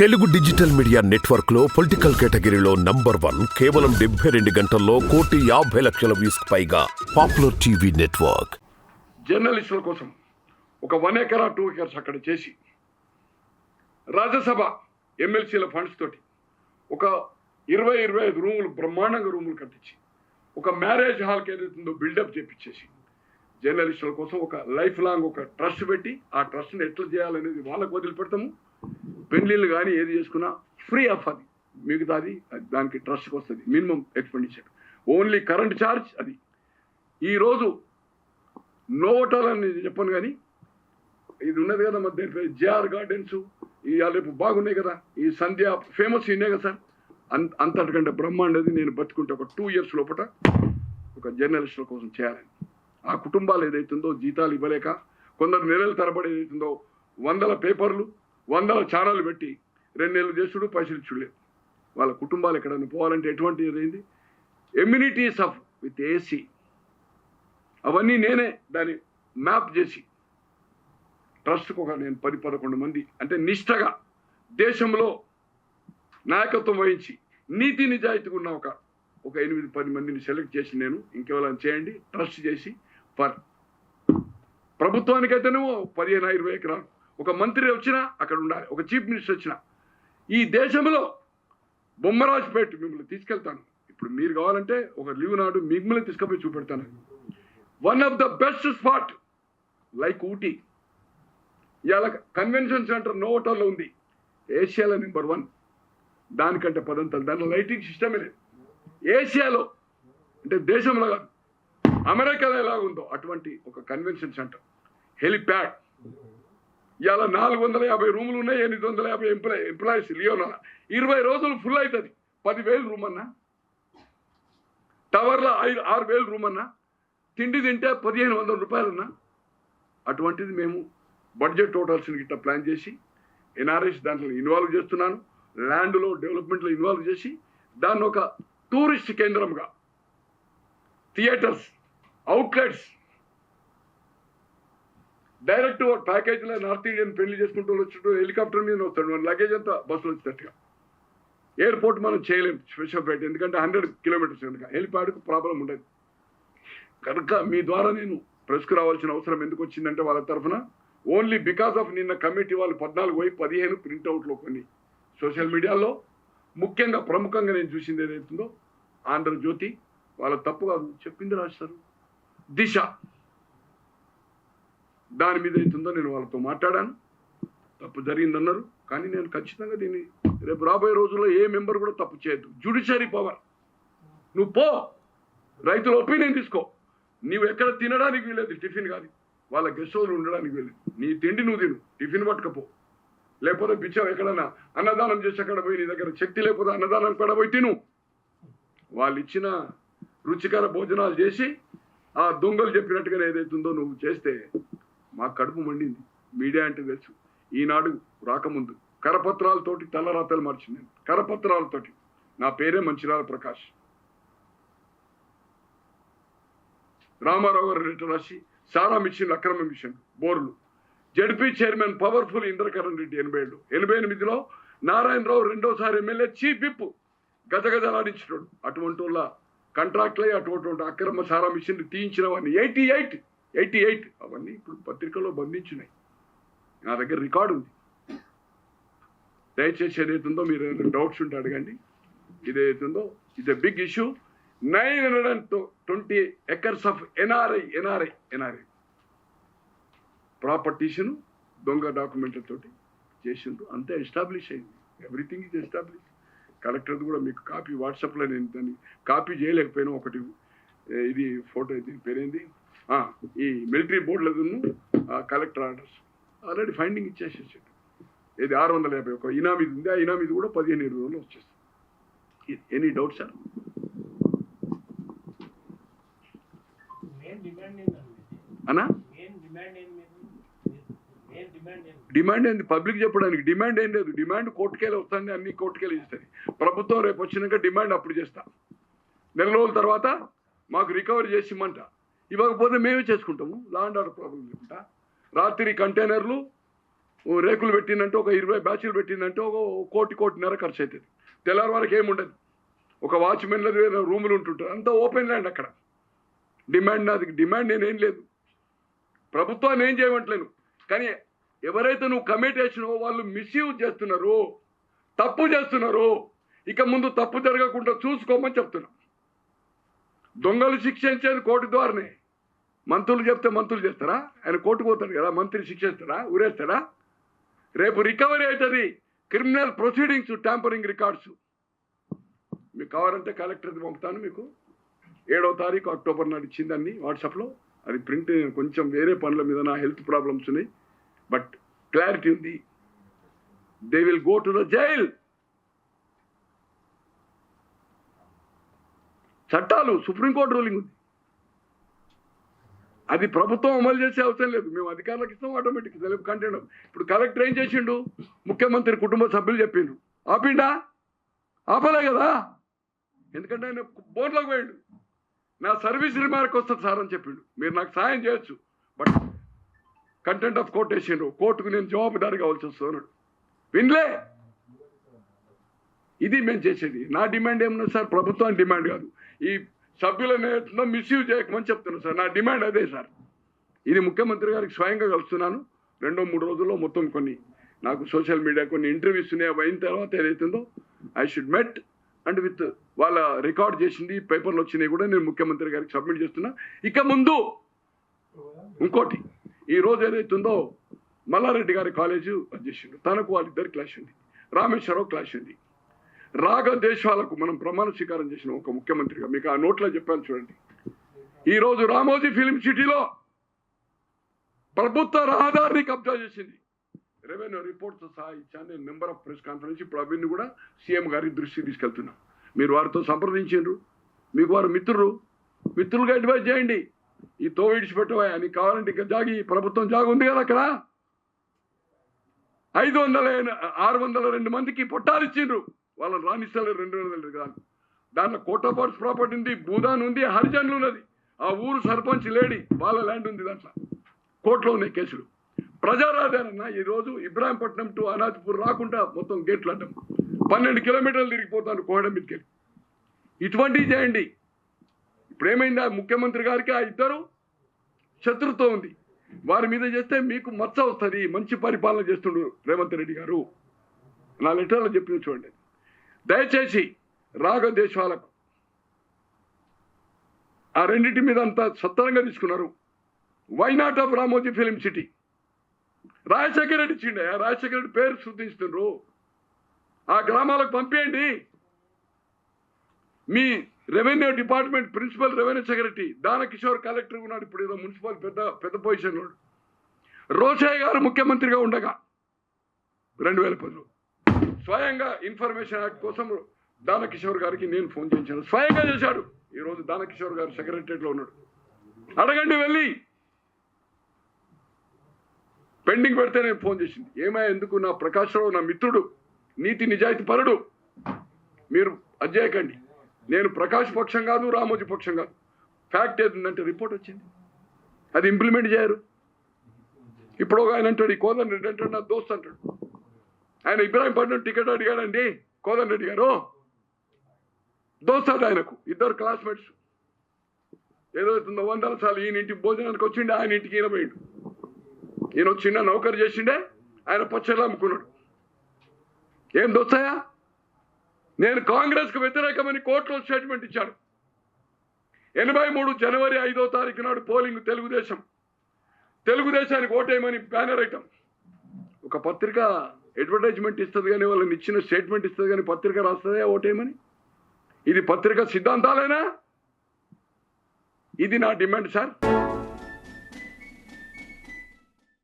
Telugu digital media నెట్వర్క్లో political కేటగిరీలో number one కేవలం డెబ్బై రెండు గంటల్లో కోటి యాభై లక్షల వ్యూస్ పైగా పాపులర్ టీవీ నెట్వర్క్. జర్నలిస్టుల కోసం ఒక వన్ ఎకరా టూ ఎకర్స్ అక్కడ చేసి రాజ్యసభ ఎమ్మెల్సీల ఫండ్స్ తోటి ఒక ఇరవై ఇరవై ఐదు రూములు బ్రహ్మాండంగా రూములు కట్టించి ఒక మ్యారేజ్ హాల్కి ఏదైతుందో బిల్డప్ చేపించేసి జర్నలిస్టుల కోసం ఒక లైఫ్ లాంగ్ ఒక ట్రస్ట్ పెట్టి ఆ ట్రస్ట్ని ఎట్లా చేయాలనేది వాళ్ళకు వదిలిపెడతాము. పెండ్లిళ్ళు కానీ ఏది చేసుకున్నా ఫ్రీ ఆఫ్ అది మిగతాది అది దానికి ట్రస్ట్కి వస్తుంది. Minimum expenditure only current charge అది. ఈరోజు నోవోటల్ అనేది చెప్పను కానీ ఇది ఉన్నది కదా మధ్య జేఆర్ గార్డెన్స్ ఈ రేపు బాగున్నాయి కదా. ఈ సంధ్య ఫేమస్ ఉన్నాయి కదా సార్. అంత అంతటికంటే బ్రహ్మాండది నేను బతుకుంటే ఒక టూ ఇయర్స్ లోపల ఒక జర్నలిస్టుల కోసం చేయాలని. ఆ కుటుంబాలు ఏదైతుందో జీతాలు ఇవ్వలేక కొందరు నెలల తరబడి ఏదైతుందో వందల పేపర్లు వందల ఛానళ్ళు పెట్టి రెండు నెలలు చేసుడు పైసలు ఇచ్చులేదు వాళ్ళ కుటుంబాలు ఎక్కడైనా పోవాలంటే ఎటువంటి ఇదైంది ఎమ్యూనిటీస్ ఆఫ్ విత్ ఏసీ అవన్నీ నేనే దాన్ని మ్యాప్ చేసి ట్రస్ట్కి ఒక నేను పది పదకొండు మంది అంటే నిష్టగా దేశంలో నాయకత్వం వహించి నీతి నిజాయితీగా ఉన్న ఒక ఒక ఎనిమిది పది మందిని సెలెక్ట్ చేసి నేను ఇంకెవరైనా చేయండి ట్రస్ట్ చేసి ఫర్ ప్రభుత్వానికైతేనేమో పదిహేను ఇరవై ఎకరాలు ఒక మంత్రి వచ్చినా అక్కడ ఉండాలి. ఒక చీఫ్ మినిస్టర్ వచ్చినా. ఈ దేశంలో బొమ్మరాజుపేట మిమ్మల్ని తీసుకెళ్తాను. ఇప్పుడు మీరు కావాలంటే ఒక లీవ్ నాడు మిమ్మల్ని తీసుకుపోయి చూపెడతాను. One of the best spot like Ooty. ఇవాళ కన్వెన్షన్ సెంటర్ నోవోటోలో ఉంది. ఏషియాలో నెంబర్ వన్ దానికంటే పదంతలు దానిలో లైటింగ్ సిస్టమే లేదు. ఏషియాలో అంటే దేశంలో కాదు అమెరికాలో ఎలా ఉందో అటువంటి ఒక కన్వెన్షన్ సెంటర్ హెలిప్యాడ్ ఇవాళ నాలుగు వందల యాభై రూములు ఉన్నాయి ఎనిమిది వందల యాభై ఎంప్లాయ్ ఎంప్లాయీస్ లియోనా. ఇరవై రోజులు ఫుల్ అవుతుంది పదివేలు రూమ్ అన్నా టవర్లో ఐదు ఆరు వేలు రూమ్ అన్నా తిండి తింటే పదిహేను వందల రూపాయలన్నా. అటువంటిది మేము బడ్జెట్ టోటల్స్ని గిట్ట ప్లాన్ చేసి ఎన్ఆర్ఎస్ దాంట్లో ఇన్వాల్వ్ చేస్తున్నాను. ల్యాండ్లో డెవలప్మెంట్లో ఇన్వాల్వ్ చేసి దాన్ని ఒక టూరిస్ట్ కేంద్రంగా థియేటర్స్ అవుట్లెట్స్ డైరెక్ట్ ప్యాకేజీలో నార్త్ ఇండియన్ పెళ్ళి చేసుకుంటూ వచ్చి హెలికాప్టర్ మీద వస్తాడు. మన లగేజ్ అంతా బస్సులో వచ్చేటట్టుగా. ఎయిర్పోర్ట్ మనం చేయలేం స్పెషల్ ఫ్లైట్ ఎందుకంటే హండ్రెడ్ కిలోమీటర్స్ కనుక. హెలిప్యాడ్కు ప్రాబ్లం ఉండదు. కనుక మీ ద్వారా నేను ప్రెస్కు రావాల్సిన అవసరం ఎందుకు వచ్చిందంటే వాళ్ళ తరఫున ఓన్లీ బికాస్ ఆఫ్ నిన్న కమిటీ వాళ్ళు పద్నాలుగు పోయి పదిహేను ప్రింట్అవుట్లో కొన్ని సోషల్ మీడియాలో. ముఖ్యంగా ప్రముఖంగా నేను చూసింది ఏదైతుందో ఆంధ్రజ్యోతి. వాళ్ళ తప్పు కాదు చెప్పింది రాశారు దిశ. దాని మీద అవుతుందో నేను వాళ్ళతో మాట్లాడాను. తప్పు జరిగిందన్నారు. కానీ నేను ఖచ్చితంగా దీన్ని రేపు రాబోయే రోజుల్లో ఏ మెంబర్ కూడా తప్పు చేయొద్దు. Judiciary power. నువ్వు పో. రైతుల ఒపీనియన్ తీసుకో. నువ్వు ఎక్కడ తినడానికి వీలేదు టిఫిన్ కానీ వాళ్ళ గెస్ట్ హౌస్లో ఉండడానికి వీలేదు నీ తిండి నువ్వు తిను. టిఫిన్ పట్టుకపో. లేకపోతే పిచ్చావు ఎక్కడన్నా అన్నదానం చేసి అక్కడ పోయి నీ దగ్గర శక్తి లేకపోతే అన్నదానం కూడా పోయి తిను. వాళ్ళు ఇచ్చిన రుచికర భోజనాలు చేసి ఆ దొంగలు చెప్పినట్టుగా ఏదైతుందో నువ్వు చేస్తే మా కడుపు మండింది. మీడియా అంటే తెలుసు. ఈనాడు రాకముందు కరపత్రాలతోటి తెల్లరాతలు మార్చింది నేను. కరపత్రాలతోటి. నా పేరే మంచిరాల ప్రకాష్. రామారావు గారు లెటర్ రాసి సారా మిషన్ అక్రమ మిషన్ బోర్లు. ZP chairman powerful Indrakaran Reddy ఎనభై ఏడు ఎనభై ఎనిమిదిలో నారాయణరావు రెండోసారి ఎమ్మెల్యే చీఫ్ విప్. గజగజలాడించినాడు. అటువంటి వాళ్ళ కాంట్రాక్ట్లే అటువంటి అక్రమ సారా మిషన్ తీయించిన వాడిని ఎయిటీ ఎయిట్ ఎయిటీ ఎయిట్ అవన్నీ ఇప్పుడు పత్రికల్లో బంధించినాయి. నా దగ్గర రికార్డు ఉంది. దయచేసి ఏదైతుందో మీరు ఏదైనా డౌట్స్ ఉంటే అడగండి. ఇదేదైతుందో a big issue. Nine hundred and twenty acres of NRI NRI NRI. ప్రాపర్టీస్ను దొంగ డాక్యుమెంట్లతో చేసిండ్రు. అంతే ఎస్టాబ్లిష్ అయింది. Everything is establish. కలెక్టర్ కూడా మీకు కాపీ వాట్సాప్లో నేను దాన్ని కాపీ చేయలేకపోయినా ఒకటి ఇది ఫోటో ఇది పేరేంది? ఈ మిలిటరీ బోర్డులదును కలెక్టర్ ఆర్డర్స్. ఆల్రెడీ ఫైండింగ్ ఇచ్చేసేసాడు. ఇది ఆరు వందల యాభై ఒక ఇనామీది ఉంది ఆ ఇనామీది కూడా పదిహేను ఇరవై రోజులు వచ్చేస్తుంది. Any doubt sir? Main demand ఏంది? పబ్లిక్ చెప్పడానికి డిమాండ్ ఏం లేదు. డిమాండ్ కోర్టుకెళ్ళి వస్తుంది అన్ని కోర్టుకెళ్ళి ఇస్తుంది ప్రభుత్వం రేపు వచ్చినాక డిమాండ్ అప్పుడు చేస్తా. నెల రోజుల తర్వాత మాకు రికవరీ చేసి ఇమ్మంట. ఇవ్వకపోతే మేమే చేసుకుంటాము. లా అండ్ ఆర్డర్ ప్రాబ్లం లేకుండా. రాత్రి కంటైనర్లు రేకులు పెట్టిందంటే ఒక ఇరవై బ్యాచ్లు పెట్టిందంటే ఒక కోటి కోటిన్నర ఖర్చు అవుతుంది తెల్లారి వరకు ఏముండదు ఒక వాచ్మెన్ల రూములు ఉంటుంటారు అంతా ఓపెన్ ల్యాండ్ అక్కడ. డిమాండ్ నాది. డిమాండ్ నేనేం లేదు. ప్రభుత్వాన్ని ఏం చేయమంటలేను. కానీ ఎవరైతే నువ్వు కమిట్ చేసినావో వాళ్ళు మిస్యూజ్ చేస్తున్నారు తప్పు చేస్తున్నారు ఇక ముందు తప్పు జరగకుండా చూసుకోమని చెప్తున్నా. దొంగలు శిక్షించేది కోర్టు ద్వారానే. మంత్రులు చెప్తే మంత్రులు చేస్తారా? ఆయన కోర్టుకు పోతాడు కదా మంత్రి శిక్షిస్తారా ఊరేస్తాడా? రేపు రికవరీ అవుతుంది. Criminal proceedings tampering records. మీకు కావాలంటే కలెక్టర్కి పంపుతాను మీకు. ఏడవ తారీఖు అక్టోబర్ నాడు ఇచ్చిందండి వాట్సాప్లో. అది ప్రింట్ నేను కొంచెం వేరే పనుల మీద నా హెల్త్ ప్రాబ్లమ్స్ ఉన్నాయి. బట్ క్లారిటీ ఉంది. They will go to the jail చట్టాలు సుప్రీంకోర్టు రూలింగ్ ఉంది. అది ప్రభుత్వం అమలు చేసే అవసరం లేదు. మేము అధికారులకు ఇస్తాం ఆటోమేటిక్ సెలవు కంటెంట్ ఇప్పుడు కలెక్టర్ ఏం చేసిండు? ముఖ్యమంత్రి కుటుంబ సభ్యులు చెప్పిండు. ఆపిండా? ఆపలే కదా? ఎందుకంటే ఆయన బోర్లోకి పోయిండు. నా సర్వీస్ రిమార్క్ వస్తుంది సార్ అని చెప్పిండు. మీరు నాకు సాయం చేయొచ్చు. బట్ కంటెంట్ ఆఫ్ కోర్ట్ వేసిండు కోర్టుకు నేను జవాబుదారి కావాల్సి వస్తున్నాడు వినలే? ఇది మేము చేసేది. నా డిమాండ్ ఏమన్నా సార్? ప్రభుత్వం డిమాండ్ కాదు. ఈ సభ్యులను ఏదో మిస్యూజ్ చేయకమని చెప్తున్నాను సార్. నా డిమాండ్ అదే సార్. ఇది ముఖ్యమంత్రి గారికి స్వయంగా కలుస్తున్నాను. రెండో మూడు రోజుల్లో మొత్తం కొన్ని నాకు సోషల్ మీడియా కొన్ని ఇంటర్వ్యూస్ ఉన్నాయి. అవి అయిన తర్వాత ఏదైతుందో I should met and with వాళ్ళ రికార్డ్ చేసింది పేపర్లు వచ్చినాయి కూడా నేను ముఖ్యమంత్రి గారికి సబ్మిట్ చేస్తున్నా. ఇక ముందు ఇంకోటి ఈ రోజు ఏదైతుందో మల్లారెడ్డి గారి కాలేజు అధ్యక్షుడు తనకు వాళ్ళిద్దరు క్లాష్ ఉంది. రామేశ్వరరావు క్లాష్ ఉంది. రాగ దేశాలకు మనం ప్రమాణ స్వీకారం చేసిన ఒక ముఖ్యమంత్రిగా. మీకు ఆ నోట్లో చెప్పాను చూడండి. ఈరోజు రామోజీ ఫిలిం సిటీలో ప్రభుత్వ రహదారిని కబ్జా చేసింది. రెవెన్యూ రిపోర్ట్స్ సహా ఇచ్చాను. నేను మెంబర్ ఆఫ్ ప్రెస్ కాన్ఫరెన్స్. ఇప్పుడు అవన్నీ కూడా సీఎం గారి దృష్టికి తీసుకెళ్తున్నాం. మీరు వారితో సంప్రదించారు మీకు వారు మిత్రులు. మిత్రులుగా అడ్వైజ్ చేయండి. ఈ తో విడిచిపెట్టవా అని కావాలంటే ఇంకా జాగి ప్రభుత్వం జాగి ఉంది కదా అక్కడ? ఐదు వందల ఆరు వందల రెండు మందికి పొట్టాలు ఇచ్చిండ్రు. వాళ్ళని రాణిస్తారు రెండు వందల కాదు దాంట్లో కోటపాట్స్ ప్రాపర్టీ ఉంది భూదాన్ ఉంది హరిజన్లు ఉన్నది. ఆ ఊరు సర్పంచ్ లేడీ వాళ్ళ ల్యాండ్ ఉంది దాంట్లో. కోర్టులో ఉన్నాయి కేసులు. ప్రజారాధన ఈరోజు ఇబ్రాహీంపట్నం టు అనాథపూర్ రాకుండా మొత్తం గేట్లు అడ్డం పన్నెండు కిలోమీటర్లు తిరిగిపోతాను కోహడం మీదకెళ్ళి ఇటువంటివి చేయండి. ఇప్పుడు ముఖ్యమంత్రి గారికి ఆ ఇద్దరు శత్రుత్వం ఉంది. వారి మీద చేస్తే మీకు మచ్చ వస్తుంది మంచి పరిపాలన చేస్తుండ్రు రేవంత్ రెడ్డి గారు. నా లెటర్లో చెప్పిన చూడండి. దయచేసి రాగ ఆ రెండింటి మీద అంతా సత్తరంగా తీసుకున్నారు. Why not of Ramoji film city Rajasekhara Reddy ఇచ్చిండే. ఆ రాజశేఖర రెడ్డి పేరు శృతిస్తుండ్రు ఆ గ్రామాలకు పంపేయండి. మీ revenue department principal revenue secretary Danakishore collector ఉన్నాడు. ఇప్పుడు ఏదో మున్సిపల్ పెద్ద పెద్ద పొజిషన్ ఉన్నాడు. రోషయ్య గారు ముఖ్యమంత్రిగా ఉండగా రెండు వేల పదిలో. స్వయంగా ఇన్ఫర్మేషన్ యాక్ట్ కోసం దానకిషోర్ గారికి నేను ఫోన్ చేయించాను. స్వయంగా చేశాడు. ఈరోజు దానకిషోర్ గారు సెక్రటరియట్లో ఉన్నాడు. అడగండి వెళ్ళి. పెండింగ్ పెడితే నేను ఫోన్ చేసింది. ఏమై ఎందుకు నా ప్రకాశ్రావు నా మిత్రుడు నీతి నిజాయితీ పరుడు? మీరు అజ్జేయకండి నేను ప్రకాష్ పక్షం కాదు రామోజీ పక్షం కాదు. ఫ్యాక్ట్ ఏంటంటే రిపోర్ట్ వచ్చింది. అది ఇంప్లిమెంట్ చేయరు. ఇప్పుడు ఒక ఆయన అంటాడు ఈ కోదన్ అంటాడు నా దోస్త్ అంటాడు. ఆయన ఇబ్రాహీంపట్నం టికెట్ అడిగాడండి కోదన్ రెడ్డి గారు దోస్తాడు ఆయనకు ఇద్దరు క్లాస్మేట్స్ ఏదవుతుందో వందల సార్లు ఈయన ఇంటికి భోజనానికి వచ్చిండే ఆయన ఇంటికి ఈయన పోయిండు. ఈయన చిన్న నౌకరు చేసిండే ఆయన పచ్చళ్ళు అమ్ముకున్నాడు. ఏం దోస్తాయా? నేను కాంగ్రెస్కు వ్యతిరేకమని కోర్టులో స్టేట్మెంట్ ఇచ్చాను. ఎనభై మూడు జనవరి ఐదో తారీఖు నాడు పోలింగ్ తెలుగుదేశం. తెలుగుదేశానికి ఓటేయమని బ్యానర్ ఐటమ్ ఒక పత్రిక అడ్వర్టైజ్మెంట్ ఇస్తుంది కానీ వాళ్ళని ఇచ్చిన స్టేట్మెంట్ ఇస్తుంది కానీ పత్రిక రాస్తుందా ఓటేమని ఇది పత్రిక సిద్ధాంతాలేనా? ఇది నా డిమాండ్ సార్.